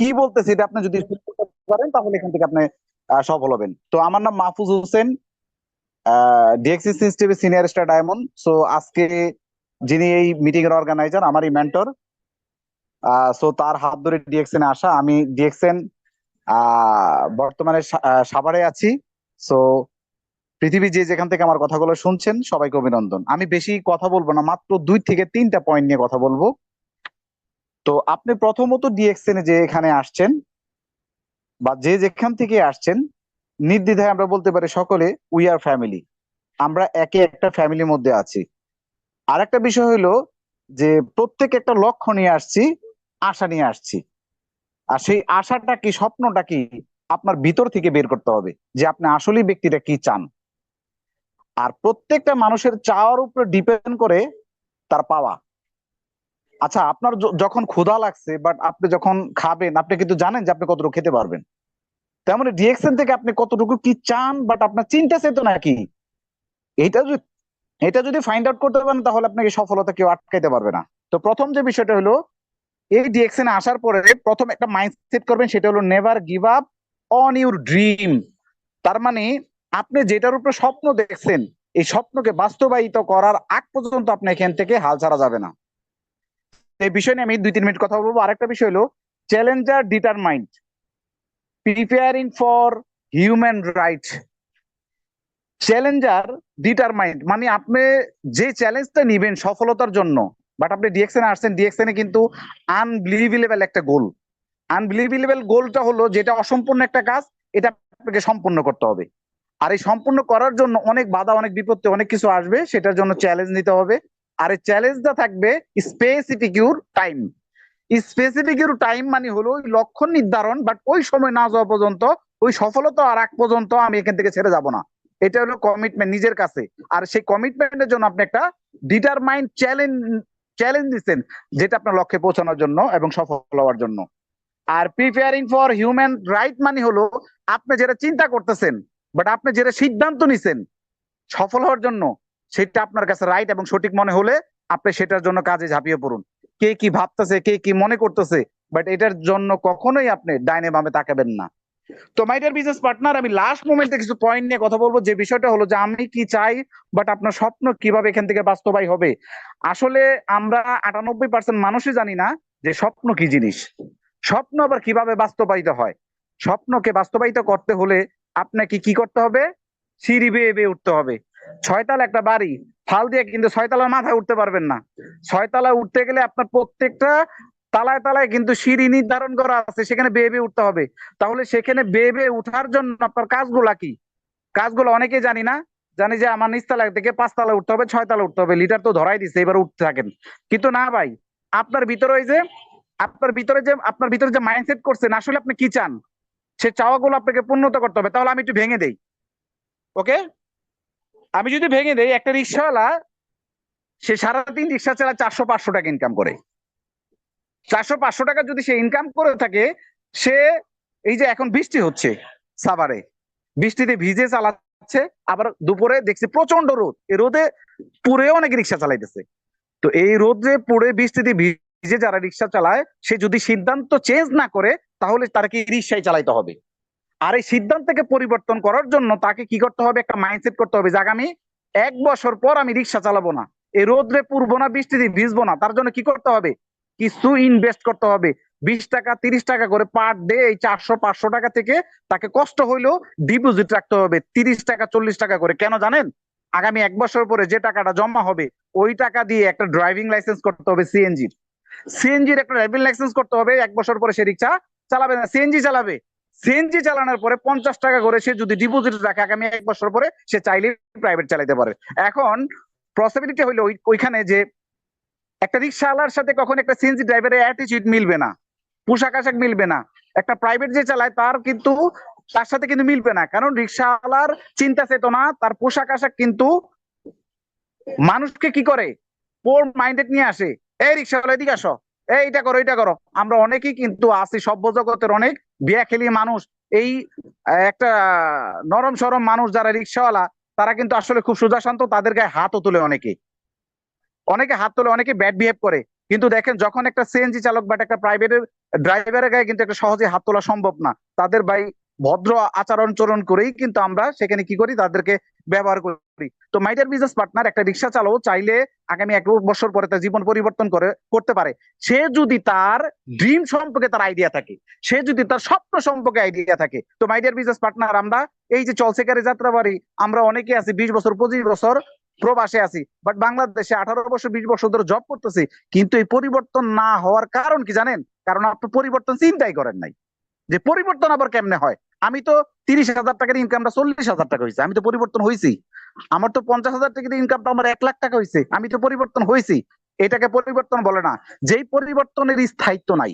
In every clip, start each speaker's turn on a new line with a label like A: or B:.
A: কি বলতেছি এটা আপনি যদি করেন তাহলে এখান থেকে আপনি সফল হবেন। তো আমার নাম মাহফুজ হোসেন ডিএক্সি সিস্টেমে সিনিয়র স্টার ডায়মন্ড সো আজকে যিনি এই মিটিং এর অর্গানাইজার আমারই মেন্টর সো তার হাত ধরে ডিএক্সএন আসা। আমি ডিএক্সএন বর্তমানে সাভারে আছি। সো পৃথিবী যে যেখান থেকে আমার কথাগুলো শুনছেন সবাইকে অভিনন্দন। আমি বেশি কথা বলব না মাত্র দুই থেকে তিনটা পয়েন্ট নিয়ে কথা বলব। তো আপনি প্রথমত ডিএক্সএন যে এখানে আসছেন, বা যে যেখান থেকে আসছেন, নির্দ্বিধায় আমরা বলতে পারি সকলে উই আর ফ্যামিলি আমরা একে একটা ফ্যামিলির মধ্যে আছি। আর একটা বিষয় হলো যে প্রত্যেক একটা লক্ষ্য নিয়ে আসছি, আশা নিয়ে আসছি। আর সেই আশাটা কি, স্বপ্নটা কি আপনার ভিতর থেকে বের করতে হবে, যে আপনি আসলেই ব্যক্তিটা কি চান। আর প্রত্যেকটা মানুষের চাওয়ার উপরে ডিপেন্ড করে তার পাওয়া। আচ্ছা আপনার যখন ক্ষুধা লাগছে বাট আপনি যখন খাবেন, আপনি কিন্তু জানেন যে আপনি কতটুকু খেতে পারবেন। তেমনি ডিএক্সএন থেকে আপনি কতটুকু কি চান বাট আপনার চিন্তা চেতনা কি এটা যদি এটা যদি ফাইন্ড আউট করতে পারেন, তাহলে আপনাকে সফলতা কেউ আটকাইতে পারবে না। তো প্রথম যে বিষয়টা হলো, এই ডিএক্সএন আসার পরে প্রথম একটা মাইন্ডসেট করবেন, সেটা হলো never give up on your dream তার মানে আপনি যেটার উপরে স্বপ্ন দেখছেন, এই স্বপ্নকে বাস্তবায়িত করার আগ পর্যন্ত আপনি এখান থেকে হাল ছাড়া যাবে না। এই বিষয় নিয়ে আমি দুই তিন মিনিট কথা বলব। আরেকটা বিষয় হলো challenger determined preparing for human right challenger determined মানে আপনি যে চ্যালেঞ্জটা নিবেন সফলতার জন্য বাট আপনি ডিএক্সএন আসছেন ডিএক্সএন কিন্তু আনবিলিভেবল একটা গোল আনবিলিভেবল গোলটা হলো যেটা অসম্পূর্ণ একটা কাজ, এটা আপনাকে সম্পূর্ণ করতে হবে। আর এই সম্পূর্ণ করার জন্য অনেক বাধা, অনেক বিপত্তি, অনেক কিছু আসবে, সেটার জন্য চ্যালেঞ্জ নিতে হবে। আর এই চ্যালেঞ্জটা থাকবে specific your time specific your time মানে হলো ওই লক্ষ্য নির্ধারণ বাট ওই সময় না যাওয়া পর্যন্ত, ওই সফলতা আর আগ পর্যন্ত আমি এখান থেকে ছেড়ে যাব না। এটা হলো কমিটমেন্ট নিজের কাছে। আর সেই কমিটমেন্টের জন্য আপনি একটা ডিটারমাইন্ড চ্যালেঞ্জ চ্যালেঞ্জ দিচ্ছেন, যেটা আপনার লক্ষ্যে পৌঁছানোর জন্য এবং সফল হওয়ার জন্য। আর প্রিপেয়ারিং ফর হিউম্যান রাইট মানে হলো আপনি যেটা চিন্তা করতেছেন বাট আপনি যেটা সিদ্ধান্ত নিছেন, সফল হওয়ার জন্য সেটা আপনার কাছে রাইট এবং সঠিক মনে হলে আপনি সেটার জন্য কাজে ঝাঁপিয়ে পড়ুন। কে কি ভাবতেছে, কে কি মনে করতেছে বাট এটার জন্য কখনোই আপনি ডাইনে বামে তাকাবেন না। তো মাই বিজনেস পার্টনার আমি লাস্ট মোমেন্টে কিছু পয়েন্ট নিয়ে কথা বলব। যে বিষয়টা হলো যে আমি কি চাই বাট আপনার স্বপ্ন কীভাবে এখান থেকে বাস্তবায় হবে? আসলে আমরা আটানব্বই পার্সেন্ট মানুষই জানি না যে স্বপ্ন কি জিনিস। স্বপ্ন আবার কীভাবে বাস্তবায়িত হয়? স্বপ্নকে বাস্তবায়িত করতে হলে আপনাকে কি করতে হবে? সিঁড়ি বেয়ে বেয়ে উঠতে হবে। ছয়তলা একটা বাড়ি, ফাল দিয়ে কিন্তু ছয়তলার মাথায় উঠতে পারবেন না। ছয়তলা উঠতে গেলে আপনার প্রত্যেকটা তালায় তালায় কিন্তু সিঁড়ি নির্ধারণ করা আছে, সেখানে বেয়ে বেয়ে উঠতে হবে। তাহলে সেখানে বেয়ে বেয়ে উঠার জন্য আপনার কাজগুলা কি? কাজগুলো অনেকে জানি না। জানি যে আমার নিচতলা থেকে পাঁচতলা উঠতে হবে ছয়তলা উঠতে হবে, লিটার তো ধরাই দিচ্ছে এবার উঠতে থাকেন। কিন্তু না ভাই, আপনার ভিতরে ওই যে, আপনার ভিতরে যে, আপনার ভিতরে যে মাইন্ডসেট করছেন, আসলে আপনি কি চান? সে চাওয়াগুলো আপনাকে পূর্ণত করতে হবে, তাহলে আমি একটু ভেঙে দেই। ওকে? আমি যদি ভেঙে দেই, একটা রিক্সাওয়ালা সে সারাদিন রিক্সা চালা চারশো পাঁচশো টাকা ইনকাম করে। চারশো, পাঁচশো টাকা যদি সে ইনকাম করে থাকে, সে এই যে এখন বৃষ্টি হচ্ছে সাভারে, বৃষ্টিতে ভিজে চালাচ্ছে, আবার দুপুরে দেখছি প্রচণ্ড রোদ। এই রোদে পুরে অনেক রিক্সা চালাইতেছে। তো এই রোদে পুড়ে বৃষ্টিতে ভিজে যারা রিক্সা চালায়, সে যদি সিদ্ধান্ত চেঞ্জ না করে, তাহলে তাকে রিক্সায় চালাইতে হবে? আর এই সিদ্ধান্তকে পরিবর্তন করার জন্য তাকে কি করতে হবে? একটা মাইন্ডসেট করতে হবে যে আগামী এক বছর পর আমি রিক্সা চালাবো না। এই রোদ্রে পুরবো না, বৃষ্টিতে ভিজবো না। তার জন্য কি করতে হবে? কিছু ইনভেস্ট করতে হবে। বিশ টাকা, তিরিশ টাকা করে পার ডে এই চারশো, পাঁচশো টাকা থেকে তাকে কষ্ট হইলেও ডিপোজিট রাখতে হবে। তিরিশ টাকা, চল্লিশ টাকা করে। কেন জানেন? আগামী এক বছর পরে যে টাকাটা জমা হবে, ওই টাকা দিয়ে একটা ড্রাইভিং লাইসেন্স করতে হবে সিএনজির সিএনজির একটা ড্রাইভিং লাইসেন্স করতে হবে। এক বছর পরে সে রিক্সা চালাবে না। সিএনজি চালাবে। সিএনজি চালানোর পরে পঞ্চাশ টাকা করে সে যদি ডিপোজিট রাখে আগামী এক বছর পরে, সে চাইলে প্রাইভেট চালাতে পারে। এখন পসিবিলিটি হইল ওইখানে যে একটা রিক্সাওয়ালার সাথে কখন একটা সিএনজি ড্রাইভারের অ্যাটিচিউড মিলবে না, পোশাক আশাক মিলবে না। একটা প্রাইভেট যে চালায়, তার কিন্তু তার সাথে কিন্তু মিলবে না। কারণ রিক্সাওয়ালার চিন্তা চেতনা, তার পোশাক আশাক কিন্তু মানুষকে কি করে? পোর মাইন্ডেড নিয়ে আসে। এই রিক্সাওয়ালা এদিকে আসো, এই এটা করো এটা করো। আমরা অনেকেই কিন্তু আছি, সভ্য জগতের অনেক বিয়া খেলি মানুষ, এই একটা নরম সরম মানুষ যারা রিক্সাওয়ালা, তারা কিন্তু আসলে খুব সুজাশান্ত, তাদের গায়ে হাতও তোলে অনেকে অনেকে হাত তোলে, অনেকে ব্যাড বিহেভ করে। কিন্তু দেখেন, যখন একটা সিএনজি চালক বা একটা প্রাইভেট ড্রাইভারের গায়ে কিন্তু একটা সহজে হাত তোলা সম্ভব না। তাদের ভাই ভদ্র আচরণ চরণ করেই কিন্তু আমরা সেখানে কি করি? তাদেরকে ব্যবহার করি। তো মাইডিয়ার বিজনেস পার্টনার একটা রিক্সা চালক চাইলে আগামী এক বছর পরে তার জীবন পরিবর্তন করে, করতে পারে। সে যদি তার ড্রিম সম্পর্কে তার আইডিয়া থাকে, সে যদি তার স্বপ্ন সম্পর্কে আইডিয়া থাকে, তো মাইডিয়ার বিজনেস পার্টনার আমরা এই যে চলসেকারে যাত্রাবাড়ি, আমরা অনেকে আছি বিশ বছর, পঁচিশ বছর প্রবাসে আছি বাট বাংলাদেশে আঠারো বছর, বিশ বছর ধরে জব করতেছি, কিন্তু এই পরিবর্তন না হওয়ার কারণ কি জানেন? কারণ আপনি পরিবর্তন চিন্তাই করেন নাই। যে পরিবর্তন আবার কেমনে হয়? আমি তো তিরিশ হাজার টাকার ইনকামটা চল্লিশ হাজার টাকা হয়েছে, আমি তো পরিবর্তন হয়েছি। আমার তো পঞ্চাশ হাজার টাকার ইনকামটা আমার এক লাখ টাকা হয়েছে, আমি তো পরিবর্তন হয়েছি। এটাকে পরিবর্তন বলে না, যেই পরিবর্তনের স্থায়িত্ব নাই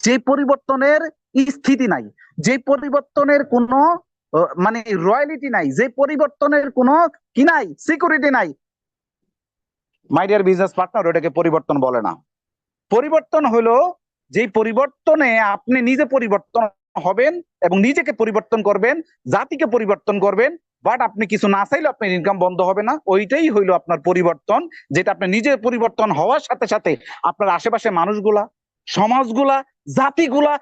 A: যে পরিবর্তনের স্থিতি নাই যে পরিবর্তনের কোনো মানে রয়্যালিটি নাই যে পরিবর্তনের কোনো কি নাই, সিকিউরিটি নাই। মাই ডিয়ার বিজনেস পার্টনার ওটাকে পরিবর্তন বলে না। পরিবর্তন হলো যে পরিবর্তনে আপনি নিজে পরিবর্তন হবেন এবং নিজেকে পরিবর্তন করবেন, জাতিকে পরিবর্তন করবেন বাট আপনি কিছু না চাইলে আপনার ইনকাম বন্ধ হবে না। ওইটাই হইল আপনার পরিবর্তন, যেটা আপনি নিজে পরিবর্তন হওয়ার সাথে সাথে আপনার আশেপাশে মানুষগুলা, সমাজগুলা, জাতিগুলা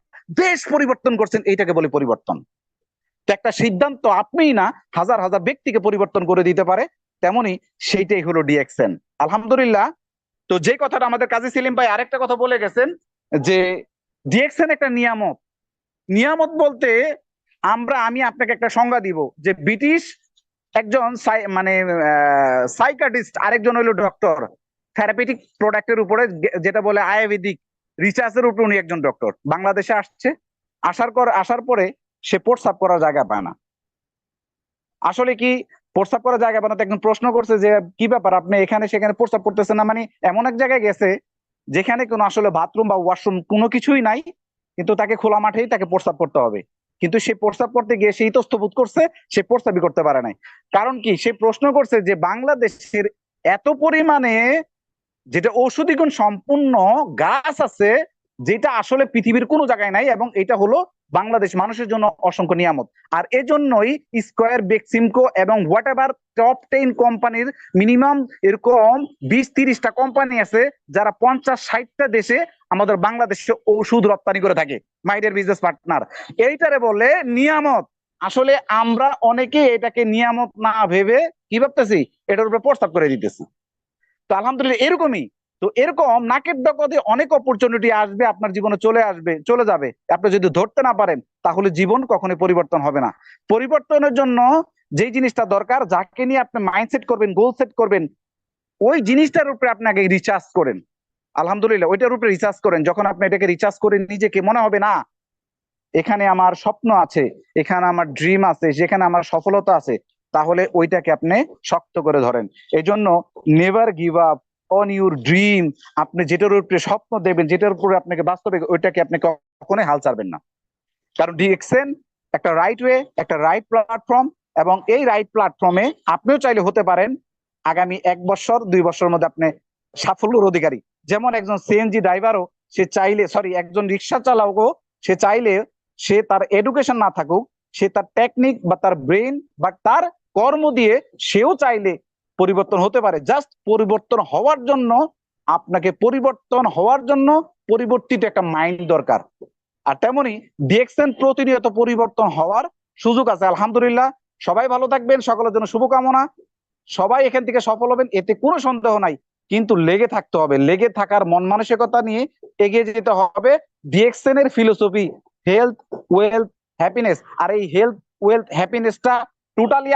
A: দেশ পরিবর্তন করছেন, এইটাকে বলে পরিবর্তন। একটা সিদ্ধান্ত আপনিই না, হাজার হাজার ব্যক্তিকে পরিবর্তন করে দিতে পারে, তেমনি সেইটাই হলো ডিএক্সএন আলহামদুলিল্লাহ, তো যে কথাটা আমাদের কাজী সেলিম ভাই আরেকটা কথা বলে গেছেন, যে ডিএক্সএন একটা নিয়ামত নিয়ামত বলতে আমরা, আমি আপনাকে একটা সংজ্ঞা দিব যে ব্রিটিশ একজন মানে সাইকাটিস্ট আরেকজন হলো ডক্টর থেরাপিটিক প্রোডাক্টের উপরে যেটা বলে আয়ুর্বেদিক রিসার্চের উপরে উনি একজন ডক্টর বাংলাদেশে আসছে, আসার পর আসার পরে সে প্রস্রাব করার জায়গা পায় না। আসলে কি, প্রস্রাব করার জায়গা পায় না একজন প্রশ্ন করছে যে, কি ব্যাপার, আপনি এখানে সেখানে প্রস্রাব করতেছেন? না মানে এমন এক জায়গায় গেছে, যেখানে কোনো আসলে বাথরুম বা ওয়াশরুম কোনো কিছুই নাই কিন্তু তাকে খোলা মাঠেই তাকে প্রস্রাব করতে হবে। কিন্তু সে প্রস্তাব করতে গিয়ে সে ইতস্তবোধ করছে, সে প্রস্তাবই করতে পারে নাই। কারণ কি? সে প্রশ্ন করছে যে বাংলাদেশের এত পরিমাণে যেটা ঔষধি গুণ সম্পূর্ণ গাছ আছে, যেটা আসলে পৃথিবীর কোনো জায়গায় নাই এবং এটা হলো বাংলাদেশ মানুষের জন্য অসংখ্য নিয়ামত। আর এজন্যই স্কোয়ার, বেক্সিমকো এবং হোয়াট এভার টপ টেন কোম্পানির মিনিমাম এরকম বিশ তিরিশটা কোম্পানি আছে, যারা পঞ্চাশ ষাটটা দেশে আমাদের বাংলাদেশে ওষুধ রপ্তানি করে থাকে, মাইডের বিজনেস পার্টনার এইটারে বলে নিয়ামত। আসলে আমরা অনেকে এটাকে নিয়ামত না ভেবে কি ভাবতেছি? এটার উপরে প্রস্তাব করে দিতেছি। তো আলহামদুলিল্লাহ এরকমই। তো এরকম নাকের ডকতে অনেক অপরচুনিটি আসবে, আপনার জীবনে চলে আসবে, চলে যাবে। আপনি যদি ধরতে না পারেন, তাহলে জীবন কখনোই পরিবর্তন হবে না। পরিবর্তনের জন্য যেই জিনিসটা দরকার, যাকে নিয়ে আপনি মাইন্ডসেট করবেন গোল সেট করবেন, ওই জিনিসটার উপরে আপনাকে রিচার্জ করেন। আলহামদুলিল্লাহ, ওইটার উপরে রিচার্জ করেন। যখন আপনি এটাকে রিচার্জ করেন নিজেকে, মনে হবে না, এখানে আমার স্বপ্ন আছে, এখানে আমার ড্রিম আছে, যেখানে আমার সফলতা আছে, তাহলে ওইটাকে আপনি শক্ত করে ধরেন। এই জন্য never give up on your dream আপনি যেটার উপরে স্বপ্ন দেবেন যেটার উপরে আপনাকে বাস্তবে, ওইটাকে আপনি কখনোই হাল ছাড়বেন না। কারণ ডিএক্সএন একটা রাইট ওয়ে একটা রাইট প্ল্যাটফর্ম এবং এই রাইট প্ল্যাটফর্মে আপনিও চাইলে হতে পারেন, আগামী এক বছর, দুই বছরের মধ্যে আপনি সাফল্যের অধিকারী। যেমন একজন সিএনজি ড্রাইভারও সে চাইলে সরি একজন রিক্সা চালকও সে চাইলে সে তার এডুকেশন না থাকুক, সে তার টেকনিক বা তার ব্রেন বা তার কর্ম দিয়ে সেও চাইলে পরিবর্তন হতে পারে। জাস্ট পরিবর্তন হওয়ার জন্য, আপনাকে পরিবর্তন হওয়ার জন্য পরিবর্তিত একটা মাইন্ড দরকার। আর তেমনি ডিএক্সএন প্রতিনিয়ত পরিবর্তন হওয়ার সুযোগ আছে, আলহামদুলিল্লাহ। সবাই ভালো থাকবেন, সকলের জন্য শুভকামনা। সবাই এখান থেকে সফল হবেন, এতে কোনো সন্দেহ নাই। কিন্তু লেগে থাকতে হবে। লেগে থাকার মন মানসিকতা নিয়ে এগিয়ে যেতে হবে। ডিএক্সএন এর ফিলোসফি হেলথ ওয়েলথ হ্যাপিনেস আর এই হেলথ ওয়েলথ হ্যাপিনেসটা টোটালি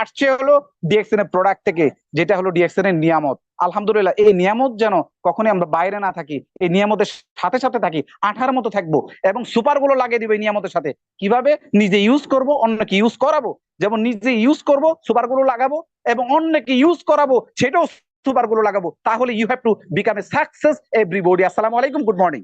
A: আসছে হলো ডিএক্সএন এর প্রোডাক্ট থেকে, যেটা হলো ডিএক্সএন এর নিয়ামত। আলহামদুলিল্লাহ, এই নিয়ামত যেন কখনোই আমরা বাইরে না থাকি, এই নিয়ামতের সাথে সাথে থাকি, আঠার মতো থাকব এবং সুপারগুলো লাগিয়ে দিব নিয়ামতের সাথে। কীভাবে? নিজে ইউজ করব, অন্যকে ইউজ করাবো। যেমন নিজে ইউজ করব সুপারগুলো লাগাবো এবং অন্যকে ইউজ করাবো, সেটাও সুপারগুলো লাগাবো, তাহলে you have to become a success everybody আসসালামু আলাইকুম গুড মর্নিং